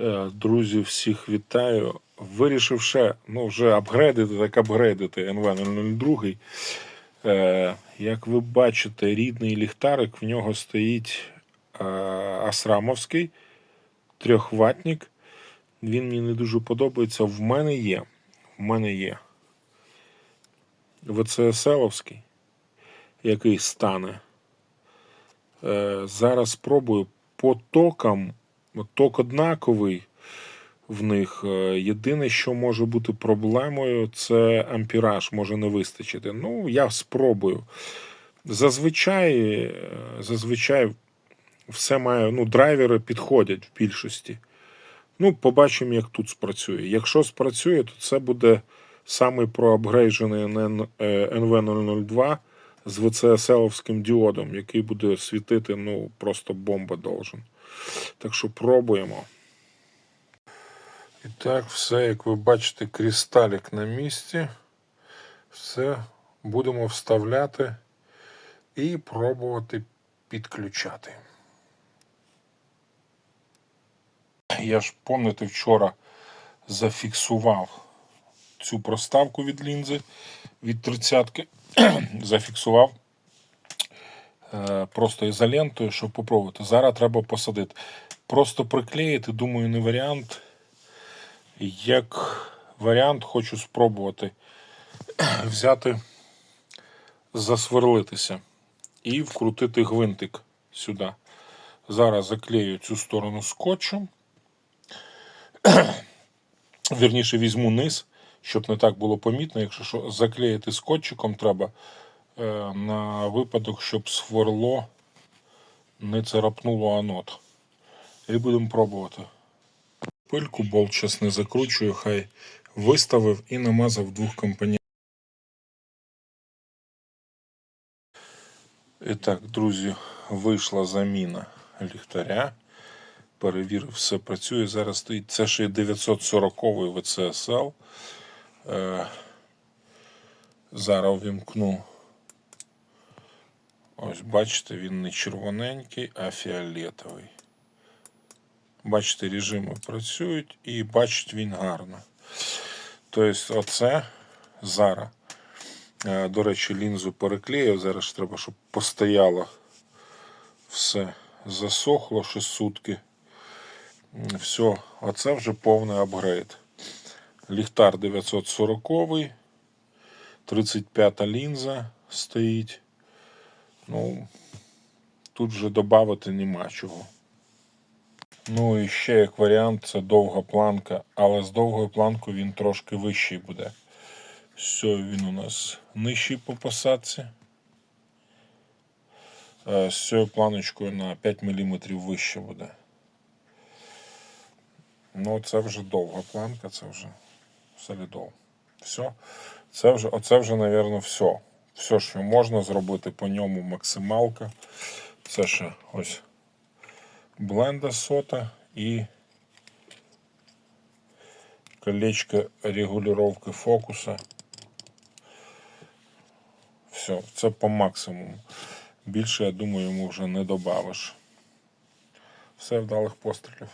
Е, Друзі, всіх вітаю. Вирішив ну, вже апгрейдити, так апгрейдити NV002. Е, Як ви бачите, рідний ліхтарик, в нього стоїть е, Асрамовський трьохватник. Він мені не дуже подобається. В мене є. В мене є. ВЦСЛовський, який стане. Зараз спробую по токам. Ток однаковий в них. Е, Єдине, що може бути проблемою, це ампіраж може не вистачити. Ну, я спробую. Зазвичай, е, зазвичай все має, ну, драйвери підходять в більшості. Ну, побачимо, як тут спрацює. Якщо спрацює, то це буде самий проапгрейджений NV002 з VCSL-овським діодом, який буде світити, ну, просто бомба должен. Так що пробуємо. І так, все, як ви бачите, кристалік на місці. Все будемо вставляти і пробувати підключати. Я ж пам'ятаєте, вчора зафіксував цю проставку від лінзи від тридцятки. зафіксував е, просто ізолентою, щоб попробувати. Зараз треба посадити. Просто приклеїти, думаю, не варіант. Як варіант, хочу спробувати взяти, засверлитися і вкрутити гвинтик сюди. Зараз заклею цю сторону скотчем. Вірніше візьму низ, щоб не так було помітно. Якщо що, заклеїти скотчиком треба е, на випадок, щоб сверло не царапнуло анод. І будемо пробувати. Пильку болт зараз не закручую, хай виставив і намазав двох компонентів. І так, друзі, вийшла заміна ліхтаря. Перевірив, все працює. Зараз стоїть. Це ще 940 VCSL. Е, зараз вімкну. Ось, бачите, він не червоненький, а фіолетовий. Бачите, режими працюють і бачить він гарно. Тобто, оце зараз. Е, До речі, лінзу переклеїв. Зараз треба, щоб постояло все засохло ще сутки. Все, оце вже повний апгрейд. Ліхтар 940, 35 лінза стоїть. Ну, тут вже додати нема чого. Ну і ще як варіант, це довга планка, але з довгою планкою він трошки вищий буде. Все, він у нас нижчий по посадці. Е, З цією планочкою на 5 мм вище буде. Ну, це вже довга планка, це вже солідол. Все. Це вже, оце вже, мабуть, все. Все, що можна зробити по ньому максималка. Це ще ось бленда сота і колечко регулювання фокуса. Все, це по максимуму. Більше, я думаю, йому вже не добавиш. Все вдалих пострілів.